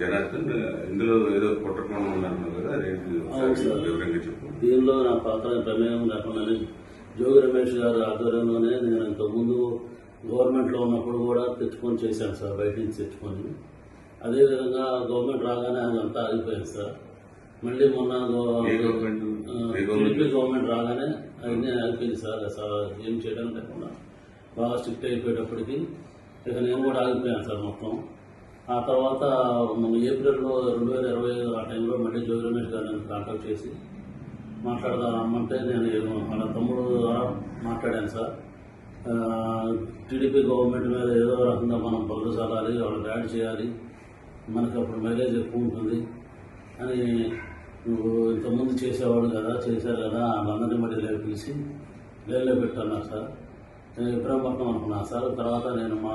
జనార్దన్ ఇందులో ఏదో కుట్రకోణం ఉందన్నారు కదా అదేంటి అవును ఒకసారి సార్. వివరంగా చెప్పు దీనిలో నా పాత్ర ప్రమేయం లేకుండానే జోగి రమేష్ గారి ఆధ్వర్యంలోనే నేను ఇంతకుముందు గవర్నమెంట్లో ఉన్నప్పుడు కూడా తెచ్చుకొని చేశాను సార్ బయట నుంచి తెచ్చుకొని. అదేవిధంగా గవర్నమెంట్ రాగానే అదంతా ఆగిపోయింది సార్. మళ్ళీ మొన్న? TDP government? రాగానే అన్నీ ఆగిపోయింది సార్. ఏం చేయడం లేకుండా. బాగా స్ట్రిక్ట్ అయిపోయేటప్పటికి ఇక నేను కూడా ఆగిపోయాను సార్ మొత్తం. ఆ తర్వాత మన ఏప్రిల్లో రెండు వేల ఇరవై ఐదు ఆ టైంలో మళ్ళీ జోగి రమేష్ గారు నన్ను కాంటాక్ట్ చేసి మాట్లాడదాం రమ్మంటే నేను ఏదో వాళ్ళ తమ్ముడు ద్వారా మాట్లాడాను సార్. టీడీపీ గవర్నమెంట్ మీద ఏదో రకంగా మనం బదులు చల్లాలి వాళ్ళు యాడ్ చేయాలి మనకి అప్పుడు మైలేజ్ ఎక్కువ ఉంటుంది అని నువ్వు ఇంతకుముందు చేసేవాడు కదా చేశారు కదా వాళ్ళందరినీ మళ్ళీ లేపు పిలిచి లేలో పెట్టన్నారు సార్. నేను ఇబ్రాహీంపట్నం అనుకున్నాను సార్. తర్వాత నేను మా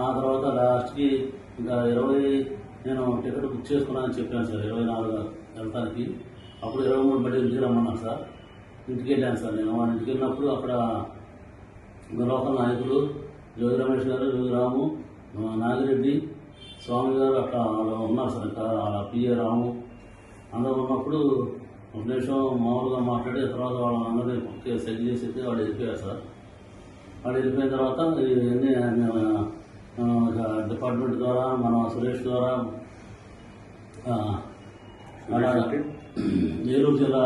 ఆ తర్వాత లాస్ట్కి ఇంకా ఇరవై నేను టికెట్ బుక్ చేసుకున్నానని చెప్పాను సార్ ఇరవై నాలుగు వెళ్తానికి. అప్పుడు ఇరవై మూడు మళ్ళీ ఇంటికి రమ్మన్నాను సార్. ఇంటికి వెళ్ళాను సార్ నేను. వాళ్ళ ఇంటికి వెళ్ళినప్పుడు అక్కడ లోకల్ నాయకులు జోగి రమేష్ గారు జోగి రాము నాగిరెడ్డి స్వామి గారు అట్లా ఉన్నారు సార్. ఇంకా పిఏ రాము అందరూ ఉన్నప్పుడు ఒక నిమిషం మామూలుగా మాట్లాడి తర్వాత వాళ్ళందరినీ పక్కకి సెట్ చేసి వాళ్ళు వెళ్ళిపోయారు సార్. వాళ్ళు వెళ్ళిపోయిన తర్వాత ఇవన్నీ డిపార్ట్మెంట్ ద్వారా మన సురేష్ ద్వారా ఏలూరు జిల్లా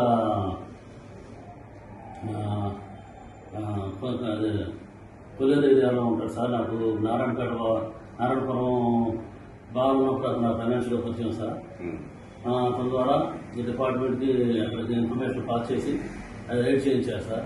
కొల్లేరు ఏరియాలో ఉంటాడు సార్ నాకు నారాయణపేట నారాయణపురం బాగున్నప్పుడు అక్కడ ఫైనాన్షియల్గా వచ్చాను సార్. అతని ద్వారా ఈ డిపార్ట్మెంట్కి అక్కడికి ఇన్ఫర్మేషన్ పాస్ చేసి అది రైడ్ చేయించారు సార్.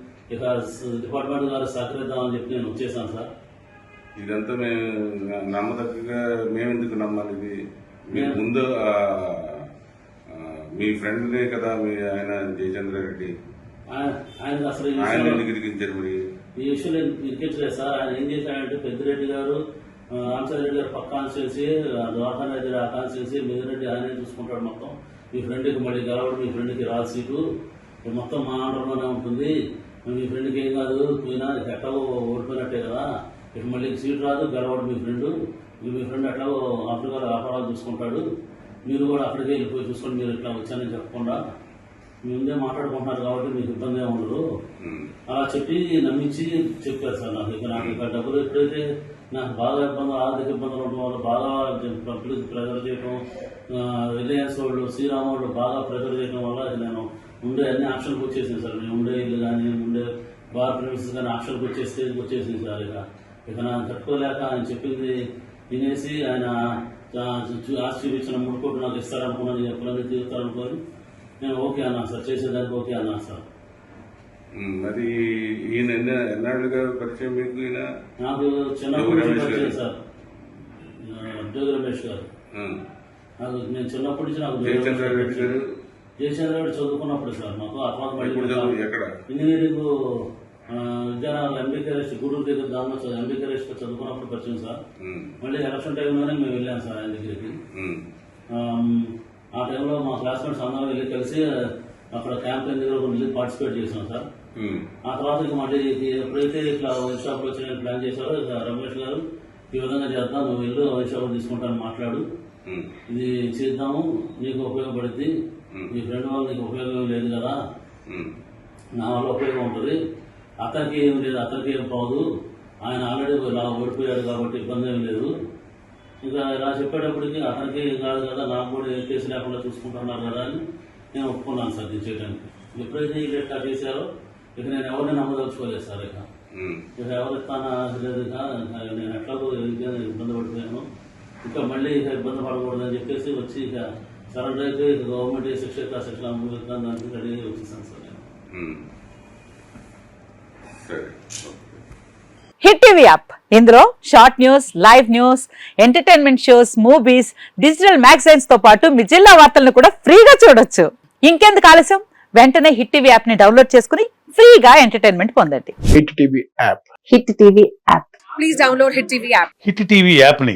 ఇక డిపార్ట్మెంట్ గారు సహకరిద్దామని చెప్పి నేను వచ్చేసాను సార్. ఇదంతా మేము నమ్మదగ్గగా మేమెందుకు నమ్మాలి ఇది? ముందు మీ ఫ్రెండ్నే కదా మీ ఆయన జయచంద్ర రెడ్డి. ఆయన అసలు ఈ ఆయన ఎందుకు ఇరికించారు మరి? ఈ విషయంలో ఇరికించలేదు సార్. ఆయన ఏం చేశాడంటే పెద్దిరెడ్డి గారు రామచంద్రెడ్డి గారు పక్క కాన్స్టిట్యున్సీ ద్వారకాన్ రెడ్డి ఆ కాన్స్టిట్యున్సీ మిగిరెడ్డి ఆయనే చూసుకుంటాడు మొత్తం. మీ ఫ్రెండ్కి మళ్ళీ గెలవడం మీ ఫ్రెండ్కి రాదు సీటు. మొత్తం మా ఆంధ్రలోనే ఉంటుంది. మీ ఫ్రెండ్కి ఏం కాదు పోయినా ఎట్లాగో ఓడిపోయినట్టే కదా. ఇక మళ్ళీ సీట్ రాదు గెలవడం మీ ఫ్రెండ్ మీ ఫ్రెండ్ ఎట్లాగో ఆఫ్రికా వ్యాపారాలు చూసుకుంటాడు. మీరు కూడా అక్కడికే వెళ్ళిపోయి చూసుకొని మీరు ఇట్లా వచ్చానని చెప్పకుండా. మీ ముందే మాట్లాడుకుంటున్నారు కాబట్టి మీకు ఇబ్బంది ఉండదు. అలా చెప్పి నమ్మించి చెప్పారు సార్ నాకు. ఇక నాకు ఇక డబ్బులు ఎప్పుడైతే నాకు బాగా ఇబ్బందులు ఆర్థిక ఇబ్బందులు ఉండడం వల్ల బాగా పబ్లిక్ ప్రెజర్ చేయడం రిలయన్స్ వాళ్ళు శ్రీరామ్ వాళ్ళు బాగా ప్రెజర్ చేయడం వల్ల నేను ఉండే అన్ని ఆప్షన్కి వచ్చేసింది సార్. నేను ఉండే ఇల్లు కానీ ఉండే బార్ ప్రిమిసెస్ కానీ ఆప్షన్కి వచ్చే స్టేజ్కి వచ్చేసింది సార్ ఇక. ఇక నాకు తట్టుకోలేక ఆయన చెప్పింది వినేసి ఆయన ఆశ చూపించిన మూడు కోట్లు నాకు ఇస్తారనుకున్నాను ఎప్పుడైనా తీరుతారనుకొని నేను ఓకే అన్నాను సార్. చేసేదానికి ఓకే అన్నాను సార్. మరి ఈయన ఎన్న ఎన్నాళ్ళుగా పరిచయం మీకు ఈయన? నాకు చిన్నప్పటి నుంచి పరిచయం సార్. జోగి రమేష్ గారు. నాకు నేను చిన్నప్పటి నుంచి నాకు జయచంద్ర రెడ్డి గారు. జయచంద్ర రెడ్డి చదువుకున్నప్పుడు సార్ మాకు ఆ తర్వాత మళ్ళీ ఎక్కడ engineering Vidyanagar MBK rest Gudur దగ్గర దానిలో ఎంబీకే రెస్ట్ చదువుకున్నప్పుడు పరిచయం సార్. మళ్ళీ ఎలక్షన్ టైంలోనే మేము వెళ్ళాం సార్ ఆయన దగ్గరికి ఆ టైంలో మా క్లాస్మేట్స్ అందరం వెళ్ళి కలిసి అక్కడ క్యాంపెయిన్ దగ్గర వెళ్ళి పార్టిసిపేట్ చేసాం సార్. ఆ తర్వాత ఇక మళ్ళీ ఎప్పుడైతే ఇట్లా వైన్ షాప్ వచ్చి ప్లాన్ చేశారో ఇక రమేష్ గారు ఈ విధంగా చేద్దాం నువ్వు వెళ్ళు వైన్ షాప్ తీసుకుంటాను మాట్లాడు. ఇది చేద్దాము నీకు ఉపయోగపడుద్ది నీ ఫ్రెండ్ వల్ల నీకు ఉపయోగం లేదు కదా. నా వల్ల ఉపయోగం ఉంటుంది. అతనికి ఏం లేదు అతనికి ఏం పోదు ఆయన ఆల్రెడీ ఇలా ఓడిపోయాడు కాబట్టి ఇబ్బంది ఏం లేదు. ఇంకా ఇలా చెప్పేటప్పటికి అతనికి ఏం కాదు కదా నాకు కూడా ఏ కేసు లేకుండా చూసుకుంటున్నారు కదా అని నేను ఒప్పుకున్నాను సార్ ఇది చేయడానికి ఎప్పుడైతే ఈ లెక్క చేశారో ఇక నేను ఎవరిని నమ్మదలుచుకోలేదు సార్ ఇక. ఇక ఎవరు ఇస్తానా లేదు ఇక. నేను ఎట్లాగో ఇంకేం ఇబ్బంది పడిపోయాను ఇంకా మళ్ళీ ఇక ఇబ్బంది పడకూడదని చెప్పేసి వచ్చి ఇక సరెండర్ అయితే ఇక గవర్నమెంట్ ఏ శిక్ష ఇస్తా, శిక్ష అనుభవిస్తాను దానికి రెడీ అయ్యి వచ్చేసాను సార్. నేను. సరే హిట్ టీవీ యాప్. ఇందులో short news live news entertainment shows movies digital మ్యాగజైన్స్తో పాటు మీ జిల్లా వార్తలను కూడా ఫ్రీగా చూడొచ్చు. ఇంకెందుకు ఆలస్యం? వెంటనే హిట్ టీవీ యాప్ని డౌన్లోడ్ చేసుకుని ఫ్రీగా ఎంటర్టైన్మెంట్ పొందండి. Hit TV app. Hit TV app. Please download Hit TV app. Hit TV యాప్ని